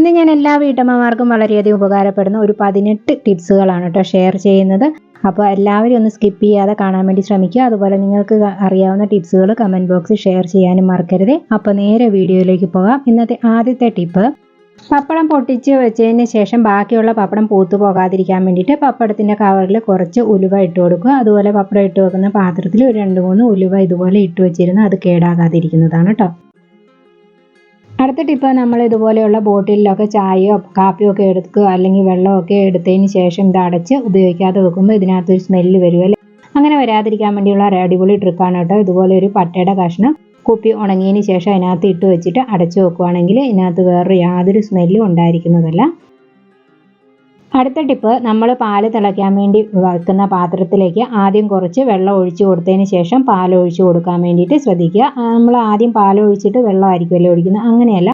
ഇന്ന് ഞാൻ എല്ലാ വീട്ടമ്മമാർക്കും വളരെയധികം ഉപകാരപ്പെടുന്ന ഒരു പതിനെട്ട് ടിപ്സുകളാണ് കേട്ടോ ഷെയർ ചെയ്യുന്നത്. അപ്പോൾ എല്ലാവരും ഒന്ന് സ്കിപ്പ് ചെയ്യാതെ കാണാൻ വേണ്ടി ശ്രമിക്കുക. അതുപോലെ നിങ്ങൾക്ക് അറിയാവുന്ന ടിപ്സുകൾ കമന്റ് ബോക്സിൽ ഷെയർ ചെയ്യാനും മറക്കരുത്. അപ്പോൾ നേരെ വീഡിയോയിലേക്ക് പോകാം. ഇന്നത്തെ ആദ്യത്തെ ടിപ്പ് പപ്പടം പൊട്ടിച്ച് വെച്ചതിന് ശേഷം ബാക്കിയുള്ള പപ്പടം പൂത്തു പോകാതിരിക്കാൻ വേണ്ടിയിട്ട് പപ്പടത്തിന്റെ കവറിൽ കുറച്ച് ഉലുവ ഇട്ട് കൊടുക്കുക. അതുപോലെ പപ്പടം ഇട്ട് വെക്കുന്ന പാത്രത്തിൽ ഒരു രണ്ട് മൂന്ന് ഉലുവ ഇതുപോലെ ഇട്ട് വെച്ചിരുന്ന് അത് കേടാകാതിരിക്കുന്നതാണ് കേട്ടോ. അടുത്ത ടിപ്പ് നമ്മൾ ഇതുപോലെയുള്ള ബോട്ടിലൊക്കെ ചായയോ കാപ്പിയോ ഒക്കെ എടുക്കുക അല്ലെങ്കിൽ വെള്ളമൊക്കെ എടുത്തതിന് ശേഷം ഇത് അടച്ച് ഉപയോഗിക്കാതെ വെക്കുമ്പോൾ ഇതിനകത്തൊരു സ്മെല്ല് വരും അല്ലേ അങ്ങനെ വരാതിരിക്കാൻ വേണ്ടിയുള്ള ഒരു അടിപൊളി ട്രിക്കാണ് കേട്ടോ. ഇതുപോലെ ഒരു പട്ടയുടെ കഷ്ണം കുപ്പി ഉണങ്ങിയതിന് ശേഷം അതിനകത്ത് ഇട്ട് വെച്ചിട്ട് അടച്ചു വെക്കുവാണെങ്കിൽ ഇതിനകത്ത് വേറൊരു യാതൊരു സ്മെല്ലും ഉണ്ടായിരിക്കുന്നതല്ല. അടുത്ത ടിപ്പ് നമ്മൾ പാൽ തിളയ്ക്കാൻ വേണ്ടി വയ്ക്കുന്ന പാത്രത്തിലേക്ക് ആദ്യം കുറച്ച് വെള്ളം ഒഴിച്ചു കൊടുത്തതിന് ശേഷം പാൽ ഒഴിച്ചു കൊടുക്കാൻ വേണ്ടിയിട്ട് ശ്രദ്ധിക്കുക. നമ്മൾ ആദ്യം പാൽ ഒഴിച്ചിട്ട് വെള്ളമായിരിക്കുമല്ലോ ഒഴിക്കുന്നത്? അങ്ങനെയല്ല.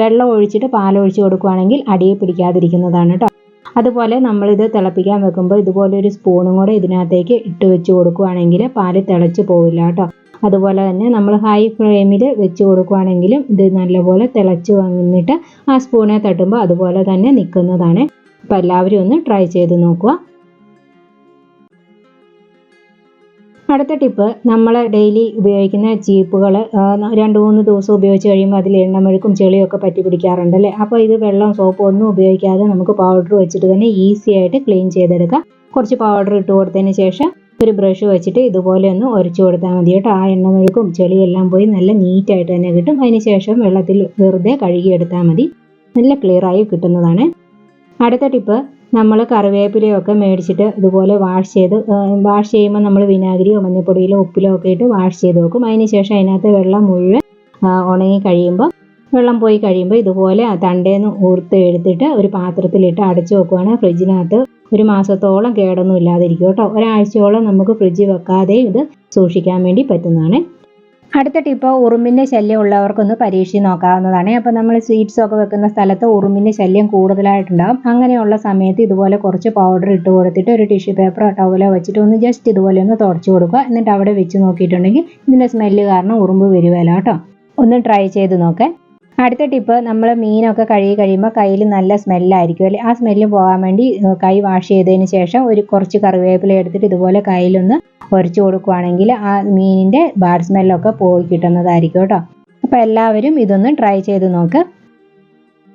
വെള്ളം ഒഴിച്ചിട്ട് പാൽ ഒഴിച്ചു കൊടുക്കുകയാണെങ്കിൽ അടിയെ പിടിക്കാതിരിക്കുന്നതാണ് കേട്ടോ അതുപോലെ നമ്മളിത് തിളപ്പിക്കാൻ വെക്കുമ്പോൾ ഇതുപോലെ ഒരു സ്പൂണും കൂടെ ഇതിനകത്തേക്ക് ഇട്ട് വെച്ച് കൊടുക്കുകയാണെങ്കിൽ പാൽ തിളച്ച് പോവില്ല കേട്ടോ അതുപോലെ തന്നെ നമ്മൾ ഹൈ ഫ്ലെയിമിൽ വെച്ച് കൊടുക്കുകയാണെങ്കിലും ഇത് നല്ലപോലെ തിളച്ച് വന്നിട്ട് ആ സ്പൂണെ തട്ടുമ്പോൾ അതുപോലെ തന്നെ നിൽക്കുന്നതാണ്. അപ്പോൾ എല്ലാവരും ഒന്ന് ട്രൈ ചെയ്ത് നോക്കുക. അടുത്ത ടിപ്പ് നമ്മൾ ഡെയിലി ഉപയോഗിക്കുന്ന ചീപ്പുകൾ രണ്ട് മൂന്ന് ദിവസം ഉപയോഗിച്ച് കഴിയുമ്പോൾ അതിൽ എണ്ണമെഴുക്കും ചെളിയൊക്കെ പറ്റി പിടിക്കാറുണ്ട് അല്ലേ? അപ്പോൾ ഇത് വെള്ളം സോപ്പ് ഒന്നും ഉപയോഗിക്കാതെ നമുക്ക് പൗഡർ വെച്ചിട്ട് തന്നെ ഈസി ആയിട്ട് ക്ലീൻ ചെയ്തെടുക്കാം. കുറച്ച് പൗഡർ ഇട്ട് കൊടുത്തതിന് ശേഷം ഒരു ബ്രഷ് വെച്ചിട്ട് ഇതുപോലെ ഒന്ന് ഉരച്ചു കൊടുത്താൽ മതി കേട്ടോ. ആ എണ്ണമെഴുക്കും ചെളിയെല്ലാം പോയി നല്ല നീറ്റായിട്ട് തന്നെ കിട്ടും. അതിന് ശേഷം വെള്ളത്തിൽ വെറുതെ കഴുകിയെടുത്താൽ മതി. നല്ല ക്ലിയറായി കിട്ടുന്നതാണ്. അടുത്ത ടിപ്പ് നമ്മൾ കറിവേപ്പിലയൊക്കെ മേടിച്ചിട്ട് ഇതുപോലെ വാഷ് ചെയ്ത് വാഷ് ചെയ്യുമ്പോൾ നമ്മൾ വിനാഗിരിയോ മഞ്ഞപ്പൊടിയിലോ ഉപ്പിലോ ഒക്കെ ഇട്ട് വാഷ് ചെയ്ത് വെക്കും. അതിന് ശേഷം അതിനകത്ത് വെള്ളം മുഴുവൻ ഉണങ്ങി കഴിയുമ്പോൾ വെള്ളം പോയി കഴിയുമ്പോൾ ഇതുപോലെ തണ്ടേന്ന് ഊർത്ത് എടുത്തിട്ട് ഒരു പാത്രത്തിലിട്ട് അടച്ചു വെക്കുവാണ് ഫ്രിഡ്ജിനകത്ത്. ഒരു മാസത്തോളം കേടൊന്നും ഇല്ലാതിരിക്കും കേട്ടോ. ഒരാഴ്ചയോളം നമുക്ക് ഫ്രിഡ്ജിൽ വെക്കാതെ ഇത് സൂക്ഷിക്കാൻ വേണ്ടി പറ്റുന്നതാണ്. അടുത്ത ടിപ്പ് ഉറുമ്പിന്റെ ശല്യം ഉള്ളവർക്കൊന്ന് പരീക്ഷിച്ച് നോക്കാവുന്നതാണ്. അപ്പോൾ നമ്മൾ സ്വീറ്റ്സ് ഒക്കെ വെക്കുന്ന സ്ഥലത്ത് ഉറുമ്പിന്റെ ശല്യം കൂടുതലായിട്ടുണ്ടാകും അങ്ങനെയുള്ള സമയത്ത് ഇതുപോലെ കുറച്ച് പൗഡർ ഇട്ട് കൊടുത്തിട്ട് ഒരു ടിഷ്യൂ പേപ്പറോ ടവലോ വെച്ചിട്ട് ഒന്ന് ജസ്റ്റ് ഇതുപോലെ ഒന്ന് തുടച്ചു കൊടുക്കുക. എന്നിട്ട് അവിടെ വെച്ച് നോക്കിയിട്ടുണ്ടെങ്കിൽ ഇതിന്റെ സ്മെല്ല് കാരണം ഉറുമ്പ് വരുമല്ലോ കേട്ടോ. ഒന്ന് ട്രൈ ചെയ്ത് നോക്കേ. അടുത്ത ടിപ്പ് നമ്മൾ മീനൊക്കെ കഴുകി കഴിയുമ്പോൾ കയ്യിൽ നല്ല സ്മെല്ലായിരിക്കും അല്ലേ? ആ സ്മെല്ല് പോകാൻ വേണ്ടി കൈ വാഷ് ചെയ്തതിന് ശേഷം ഒരു കുറച്ച് കറിവേപ്പില എടുത്തിട്ട് ഇതുപോലെ കയ്യിലൊന്ന് ഉരച്ചു കൊടുക്കുകയാണെങ്കിൽ ആ മീനിന്റെ ബാഡ് സ്മെല്ലൊക്കെ പോയി കിട്ടുന്നതായിരിക്കും കേട്ടോ. അപ്പോൾ എല്ലാവരും ഇതൊന്ന് ട്രൈ ചെയ്ത് നോക്ക്.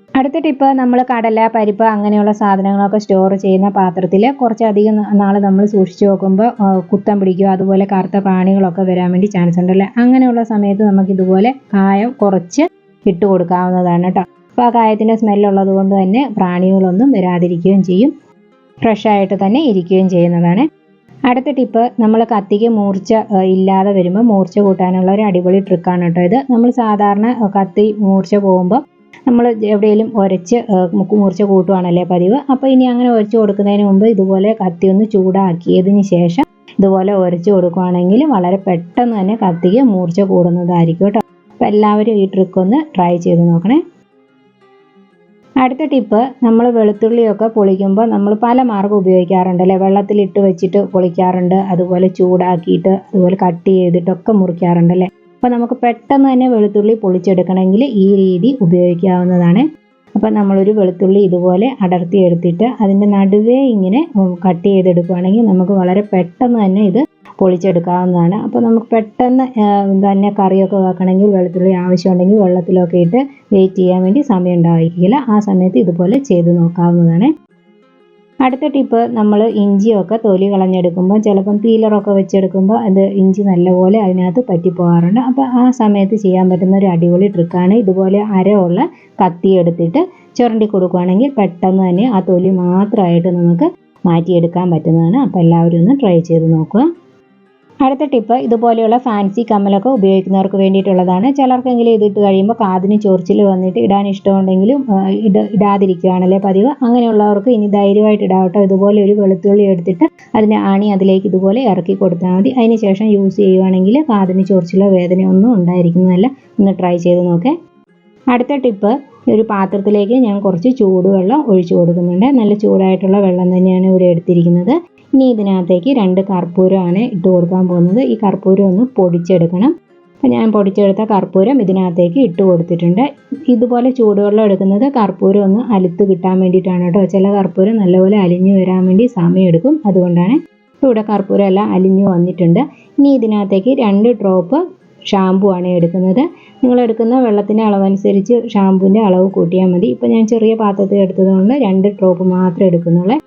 അടുത്ത ടിപ്പ് നമ്മൾ കടല പരിപ്പ് അങ്ങനെയുള്ള സാധനങ്ങളൊക്കെ സ്റ്റോർ ചെയ്യുന്ന പാത്രത്തിൽ കുറച്ചധികം നാൾ നമ്മൾ സൂക്ഷിച്ചു നോക്കുമ്പോൾ കുത്തം പിടിക്കുക അതുപോലെ കറുത്ത പ്രാണികളൊക്കെ വരാൻ വേണ്ടി ചാൻസ് ഉണ്ടല്ലേ? അങ്ങനെയുള്ള സമയത്ത് നമുക്ക് ഇതുപോലെ കായം കുറച്ച് ഇട്ട് കൊടുക്കാവുന്നതാണ് കേട്ടോ. അപ്പോൾ ആ കായത്തിന്റെ സ്മെല്ലുള്ളത് കൊണ്ട് തന്നെ പ്രാണികളൊന്നും വരാതിരിക്കുകയും ചെയ്യും. ഫ്രഷ് ആയിട്ട് തന്നെ ഇരിക്കുകയും ചെയ്യുന്നതാണ്. അടുത്ത ടിപ്പ് നമ്മൾ കത്തിക്ക് മൂർച്ച ഇല്ലാതെ വരുമ്പോൾ മൂർച്ച കൂട്ടാനുള്ള ഒരു അടിപൊളി ട്രിക്കാണ് കേട്ടോ ഇത്. നമ്മൾ സാധാരണ കത്തി മൂർച്ച പോകുമ്പോൾ നമ്മൾ എവിടെയെങ്കിലും ഉരച്ച് മൂർച്ച കൂട്ടുവാണല്ലേ പതിവ്. അപ്പോൾ ഇനി അങ്ങനെ ഉരച്ച് കൊടുക്കുന്നതിന് മുമ്പ് ഇതുപോലെ കത്തി ഒന്ന് ചൂടാക്കിയതിന് ശേഷം ഇതുപോലെ ഉരച്ച് കൊടുക്കുകയാണെങ്കിൽ വളരെ പെട്ടെന്ന് തന്നെ കത്തിക്ക് മൂർച്ച കൂടുന്നതായിരിക്കും കേട്ടോ. അപ്പോൾ എല്ലാവരും ഈ ട്രിക്ക് ഒന്ന് ട്രൈ ചെയ്ത് നോക്കണേ. അടുത്ത ടിപ്പ് നമ്മൾ വെളുത്തുള്ളിയൊക്കെ പൊളിക്കുമ്പോൾ നമ്മൾ പല മാർഗം ഉപയോഗിക്കാറുണ്ട് അല്ലേ? വെള്ളത്തിലിട്ട് വെച്ചിട്ട് പൊളിക്കാറുണ്ട് അതുപോലെ ചൂടാക്കിയിട്ട് അതുപോലെ കട്ട് ചെയ്തിട്ടൊക്കെ മുറിക്കാറുണ്ട് അല്ലേ? അപ്പോൾ നമുക്ക് പെട്ടെന്ന് തന്നെ വെളുത്തുള്ളി പൊളിച്ചെടുക്കണമെങ്കിൽ ഈ രീതി ഉപയോഗിക്കാവുന്നതാണ്. അപ്പോൾ നമ്മളൊരു വെളുത്തുള്ളി ഇതുപോലെ അടർത്തി എടുത്തിട്ട് അതിന്റെ നടുവേ ഇങ്ങനെ കട്ട് ചെയ്തെടുക്കുകയാണെങ്കിൽ നമുക്ക് വളരെ പെട്ടെന്ന് തന്നെ ഇത് പൊളിച്ചെടുക്കാവുന്നതാണ്. അപ്പോൾ നമുക്ക് പെട്ടെന്ന് തന്നെ കറിയൊക്കെ വെക്കണമെങ്കിൽ വെളുത്തുള്ളി ആവശ്യമുണ്ടെങ്കിൽ വെള്ളത്തിലൊക്കെ ഇട്ട് വെയിറ്റ് ചെയ്യാൻ വേണ്ടി സമയം ഉണ്ടായിരിക്കില്ല. ആ സമയത്ത് ഇതുപോലെ ചെയ്ത് നോക്കാവുന്നതാണ്. അടുത്ത ടിപ്പ് നമ്മൾ ഇഞ്ചിയൊക്കെ തൊലി കളഞ്ഞെടുക്കുമ്പോൾ ചിലപ്പം പീലറൊക്കെ വെച്ചെടുക്കുമ്പോൾ അത് ഇഞ്ചി നല്ലപോലെ അതിനകത്ത് പറ്റിപ്പോകാറുണ്ട്. അപ്പോൾ ആ സമയത്ത് ചെയ്യാൻ പറ്റുന്ന ഒരു അടിപൊളി ട്രിക്കാണ് ഇതുപോലെ അരയുള്ള കത്തി എടുത്തിട്ട് ചുരണ്ടി കൊടുക്കുകയാണെങ്കിൽ പെട്ടെന്ന് തന്നെ ആ തൊലി മാത്രമായിട്ട് നമുക്ക് മാറ്റിയെടുക്കാൻ പറ്റുന്നതാണ്. അപ്പോൾ എല്ലാവരും ഒന്ന് ട്രൈ ചെയ്ത് നോക്കുക. അടുത്ത ടിപ്പ് ഇതുപോലെയുള്ള ഫാൻസി കമ്മലൊക്കെ ഉപയോഗിക്കുന്നവർക്ക് വേണ്ടിയിട്ടുള്ളതാണ്. ചിലർക്കെങ്കിലും ഇതിട്ട് കഴിയുമ്പോൾ കാതിന് ചൊറിച്ചിൽ വന്നിട്ട് ഇടാൻ ഇഷ്ടമുണ്ടെങ്കിലും ഇട ഇടാതിരിക്കുകയാണല്ലേ പതിവ്. അങ്ങനെയുള്ളവർക്ക് ഇനി ധൈര്യമായിട്ട് ഇടാവട്ടോ. ഇതുപോലെ ഒരു വെളുത്തുള്ളി എടുത്തിട്ട് അതിന്റെ ആണി അതിലേക്ക് ഇതുപോലെ ഇറക്കി കൊടുത്താൽ മതി. അതിന് ശേഷം യൂസ് ചെയ്യുവാണെങ്കിൽ കാതിന് ചൊറിച്ചിലോ വേദനയോ ഒന്നും ഉണ്ടായിരിക്കുന്നതല്ല. ഒന്ന് ട്രൈ ചെയ്ത് നോക്കേ. അടുത്ത ടിപ്പ് ഒരു പാത്രത്തിലേക്ക് ഞാൻ കുറച്ച് ചൂടുവെള്ളം ഒഴിച്ചു കൊടുക്കുന്നുണ്ട്. നല്ല ചൂടായിട്ടുള്ള വെള്ളം തന്നെയാണ് ഇവിടെ എടുത്തിരിക്കുന്നത്. ഇനി ഇതിനകത്തേക്ക് രണ്ട് കർപ്പൂരമാണ് ഇട്ട് കൊടുക്കാൻ പോകുന്നത്. ഈ കർപ്പൂരം ഒന്ന് പൊടിച്ചെടുക്കണം. അപ്പോൾ ഞാൻ പൊടിച്ചെടുത്ത കർപ്പൂരം ഇതിനകത്തേക്ക് ഇട്ട് കൊടുത്തിട്ടുണ്ട്. ഇതുപോലെ ചൂടുവെള്ളം എടുക്കുന്നത് കർപ്പൂരം ഒന്ന് അലുത്ത് കിട്ടാൻ വേണ്ടിയിട്ടാണ് കേട്ടോ. ചില കർപ്പൂരം നല്ലപോലെ അലിഞ്ഞു വരാൻ വേണ്ടി സമയമെടുക്കും. അതുകൊണ്ടാണ് ഇവിടെ കർപ്പൂരം എല്ലാം അലിഞ്ഞു വന്നിട്ടുണ്ട്. ഇനി ഇതിനകത്തേക്ക് രണ്ട് ഡ്രോപ്പ് ഷാമ്പു ആണ് എടുക്കുന്നത്. നിങ്ങൾ എടുക്കുന്ന വെള്ളത്തിന്റെ അളവനുസരിച്ച് ഷാമ്പുവിന്റെ അളവ് കൂട്ടിയാൽ മതി. ഇപ്പോൾ ഞാൻ ചെറിയ പാത്രത്തിൽ എടുത്തതുകൊണ്ട് രണ്ട് ഡ്രോപ്പ് മാത്രമേ എടുക്കുന്നുള്ളൂ.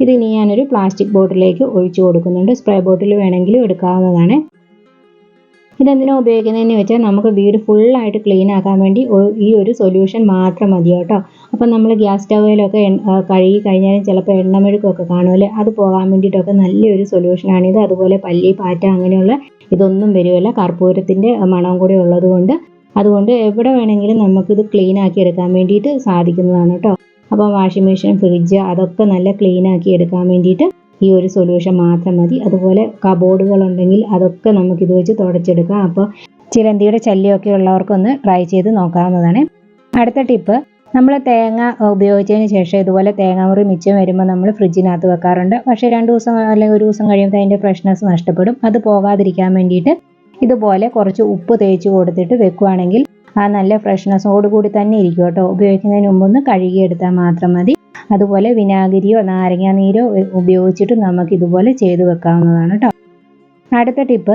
ഇത് ഇനി ഞാനൊരു പ്ലാസ്റ്റിക് ബോട്ടിലേക്ക് ഒഴിച്ചു കൊടുക്കുന്നുണ്ട്. സ്പ്രേ ബോട്ടിൽ വേണമെങ്കിലും എടുക്കാവുന്നതാണ്. ഇതെന്തിനാ ഉപയോഗിക്കുന്നതെന്ന് വെച്ചാൽ നമുക്ക് വീട് ഫുള്ളായിട്ട് ക്ലീൻ ആക്കാൻ വേണ്ടി ഈ ഒരു സൊല്യൂഷൻ മാത്രം മതി കേട്ടോ. അപ്പം നമ്മൾ ഗ്യാസ് സ്റ്റൗവിലൊക്കെ കഴുകി കഴിഞ്ഞാൽ ചിലപ്പോൾ എണ്ണമെഴുക്കൊക്കെ കാണുമല്ലേ? അത് പോകാൻ വേണ്ടിയിട്ടൊക്കെ നല്ലൊരു സൊല്യൂഷനാണിത്. അതുപോലെ പല്ലി പാറ്റ അങ്ങനെയുള്ള ഇതൊന്നും വരുമല്ല കർപ്പൂരത്തിന്റെ മണം കൂടി ഉള്ളതുകൊണ്ട്. അതുകൊണ്ട് എവിടെ വേണമെങ്കിലും നമുക്കിത് ക്ലീൻ ആക്കി എടുക്കാൻ വേണ്ടിയിട്ട് സാധിക്കുന്നതാണ് കേട്ടോ. അപ്പോൾ വാഷിംഗ് മെഷീൻ ഫ്രിഡ്ജ് അതൊക്കെ നല്ല ക്ലീൻ ആക്കി എടുക്കാൻ വേണ്ടിയിട്ട് ഈ ഒരു സൊല്യൂഷൻ മാത്രം മതി. അതുപോലെ കബോർഡുകൾ ഉണ്ടെങ്കിൽ അതൊക്കെ നമുക്ക് നമുക്കിത് വെച്ച് തുടച്ചെടുക്കാം. അപ്പോൾ ചിലന്തിയുടെ ശല്യമൊക്കെ ഉള്ളവർക്കൊന്ന് ട്രൈ ചെയ്ത് നോക്കാവുന്നതാണ്. അടുത്ത ടിപ്പ് നമ്മൾ തേങ്ങ ഉപയോഗിച്ചതിന് ശേഷം ഇതുപോലെ തേങ്ങാമുറി മിച്ചം വരുമ്പോൾ നമ്മൾ ഫ്രിഡ്ജിനകത്ത് വെക്കാറുണ്ട്. പക്ഷേ രണ്ട് ദിവസം അല്ലെങ്കിൽ ഒരു ദിവസം കഴിയുമ്പോൾ അതിന്റെ ഫ്രഷ്നെസ് നഷ്ടപ്പെടും. അത് പോകാതിരിക്കാൻ വേണ്ടിയിട്ട് ഇതുപോലെ കുറച്ച് ഉപ്പ് തേച്ച് കൊടുത്തിട്ട് വെക്കുവാണെങ്കിൽ ആ നല്ല ഫ്രഷ്നെസ്സോട് കൂടി തന്നെ ഇരിക്കും കേട്ടോ. ഉപയോഗിക്കുന്നതിന് മുമ്പ് ഒന്ന് കഴുകിയെടുത്താൽ മാത്രം മതി. അതുപോലെ വിനാഗിരിയോ നാരങ്ങ നീരോ ഉപയോഗിച്ചിട്ട് നമുക്ക് ഇതുപോലെ ചെയ്തു വെക്കാവുന്നതാണ് കേട്ടോ. അടുത്ത ടിപ്പ്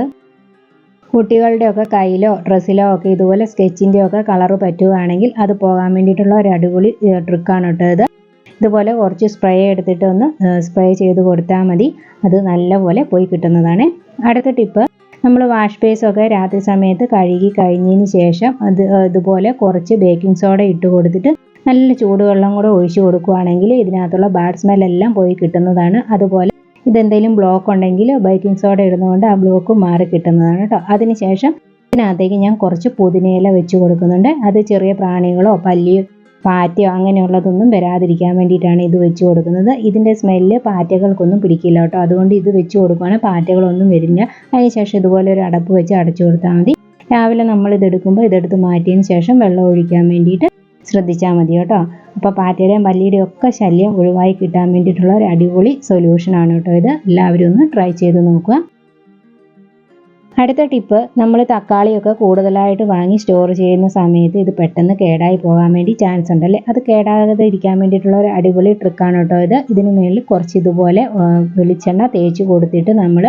കുട്ടികളുടെയൊക്കെ കയ്യിലോ ഡ്രസ്സിലോ ഒക്കെ ഇതുപോലെ സ്കെച്ചിന്റെ ഒക്കെ കളറ് പറ്റുകയാണെങ്കിൽ അത് പോകാൻ വേണ്ടിയിട്ടുള്ള ഒരു അടിപൊളി ട്രിക്കാണ് കേട്ടോ ഇത്. ഇതുപോലെ കുറച്ച് സ്പ്രേ എടുത്തിട്ട് ഒന്ന് സ്പ്രേ ചെയ്ത് കൊടുത്താൽ മതി. അത് നല്ലപോലെ പോയി കിട്ടുന്നതാണ്. അടുത്ത ടിപ്പ് നമ്മൾ വാഷ് ബേസൊക്കെ രാത്രി സമയത്ത് കഴുകി കഴിഞ്ഞതിന് ശേഷം അത് ഇതുപോലെ കുറച്ച് ബേക്കിംഗ് സോഡ ഇട്ട് കൊടുത്തിട്ട് നല്ല ചൂടുവെള്ളം കൂടെ ഒഴിച്ചു കൊടുക്കുകയാണെങ്കിൽ ഇതിനകത്തുള്ള ബാഡ് സ്മെല്ലെല്ലാം പോയി കിട്ടുന്നതാണ്. അതുപോലെ ഇതെന്തെങ്കിലും ബ്ലോക്ക് ഉണ്ടെങ്കിൽ ബേക്കിംഗ് സോഡ ഇടുന്നതുകൊണ്ട് ആ ബ്ലോക്ക് മാറി കിട്ടുന്നതാണ് കേട്ടോ അതിനുശേഷം ഇതിനകത്തേക്ക് ഞാൻ കുറച്ച് പുതിനയില വെച്ച് കൊടുക്കുന്നുണ്ട്. അത് ചെറിയ പ്രാണികളോ പല്ലിയോ പാറ്റയോ അങ്ങനെയുള്ളതൊന്നും വരാതിരിക്കാൻ വേണ്ടിയിട്ടാണ് ഇത് വെച്ച് കൊടുക്കുന്നത്. ഇതിന്റെ സ്മെല്ല് പാറ്റകൾക്കൊന്നും പിടിക്കില്ല കേട്ടോ. അതുകൊണ്ട് ഇത് വെച്ച് കൊടുക്കുകയാണെങ്കിൽ പാറ്റകളൊന്നും വരില്ല. അതിനുശേഷം ഇതുപോലെ ഒരു അടപ്പ് വെച്ച് അടച്ചു കൊടുത്താൽ മതി. രാവിലെ നമ്മൾ ഇതെടുക്കുമ്പോൾ ഇതെടുത്ത് മാറ്റിയതിന് ശേഷം വെള്ളം ഒഴിക്കാൻ വേണ്ടിയിട്ട് ശ്രദ്ധിച്ചാൽ മതി കേട്ടോ. അപ്പോൾ പാറ്റയുടെയും പല്ലിയുടെയും ഒക്കെ ശല്യം ഒഴിവായി കിട്ടാൻ വേണ്ടിയിട്ടുള്ള ഒരു അടിപൊളി സൊല്യൂഷനാണ് കേട്ടോ ഇത്. എല്ലാവരും ഒന്ന് ട്രൈ ചെയ്ത് നോക്കുക. അടുത്ത ടിപ്പ് നമ്മൾ തക്കാളിയൊക്കെ കൂടുതലായിട്ട് വാങ്ങി സ്റ്റോർ ചെയ്യുന്ന സമയത്ത് ഇത് പെട്ടെന്ന് കേടായി പോകാൻ വേണ്ടി ചാൻസ് ഉണ്ടല്ലേ അത് കേടാകാതെ ഇരിക്കാൻ വേണ്ടിയിട്ടുള്ള ഒരു അടിപൊളി ട്രിക്കാണ് കേട്ടോ ഇത്. ഇതിന് മേളിൽ കുറച്ച് ഇതുപോലെ വെളിച്ചെണ്ണ തേച്ച് കൊടുത്തിട്ട് നമ്മൾ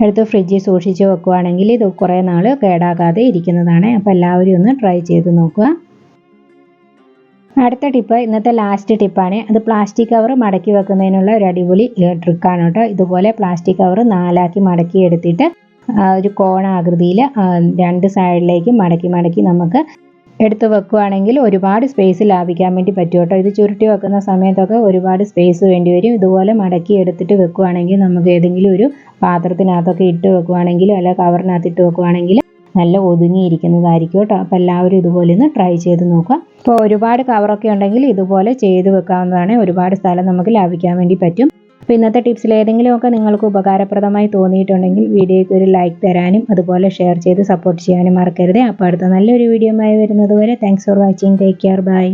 എടുത്ത് ഫ്രിഡ്ജിൽ സൂക്ഷിച്ച് വെക്കുകയാണെങ്കിൽ ഇത് കുറേ നാൾ കേടാകാതെ ഇരിക്കുന്നതാണ്. അപ്പോൾ എല്ലാവരും ഒന്ന് ട്രൈ ചെയ്ത് നോക്കുക. അടുത്ത ടിപ്പ് ഇന്നത്തെ ലാസ്റ്റ് ടിപ്പാണ് അത് പ്ലാസ്റ്റിക് കവർ മടക്കി വെക്കുന്നതിനുള്ള ഒരു അടിപൊളി ട്രിക്കാണ് കേട്ടോ. ഇതുപോലെ പ്ലാസ്റ്റിക് കവർ നാലാക്കി മടക്കി എടുത്തിട്ട് ഒരു കോണാകൃതിയിൽ രണ്ട് സൈഡിലേക്ക് മടക്കി മടക്കി നമുക്ക് എടുത്ത് വെക്കുകയാണെങ്കിൽ ഒരുപാട് സ്പേസ് ലാഭിക്കാൻ വേണ്ടി പറ്റും കേട്ടോ. ഇത് ചുരുട്ടി വെക്കുന്ന സമയത്തൊക്കെ ഒരുപാട് സ്പേസ് വേണ്ടി വരും. ഇതുപോലെ മടക്കി എടുത്തിട്ട് വെക്കുകയാണെങ്കിൽ നമുക്ക് ഏതെങ്കിലും ഒരു പാത്രത്തിനകത്തൊക്കെ ഇട്ട് വെക്കുകയാണെങ്കിലും അല്ല കവറിനകത്ത് ഇട്ട് വെക്കുകയാണെങ്കിൽ നല്ല ഒതുങ്ങിയിരിക്കുന്നതായിരിക്കും കേട്ടോ. അപ്പോൾ എല്ലാവരും ഇതുപോലെ ഒന്ന് ട്രൈ ചെയ്ത് നോക്കുക. അപ്പോൾ ഒരുപാട് കവറൊക്കെ ഉണ്ടെങ്കിൽ ഇതുപോലെ ചെയ്ത് വെക്കാവുന്നതാണ്. ഒരുപാട് സ്ഥലം നമുക്ക് ലാഭിക്കാൻ വേണ്ടി പറ്റും. അപ്പോൾ ഇന്നത്തെ ടിപ്സിൽ ഏതെങ്കിലുമൊക്കെ നിങ്ങൾക്ക് ഉപകാരപ്രദമായി തോന്നിയിട്ടുണ്ടെങ്കിൽ വീഡിയോയ്ക്ക് ഒരു ലൈക്ക് തരാനും അതുപോലെ ഷെയർ ചെയ്ത് സപ്പോർട്ട് ചെയ്യാനും മറക്കരുത്. അപ്പോൾ അടുത്ത നല്ലൊരു വീഡിയോ വരുന്നത് വരെ thanks for watching take care bye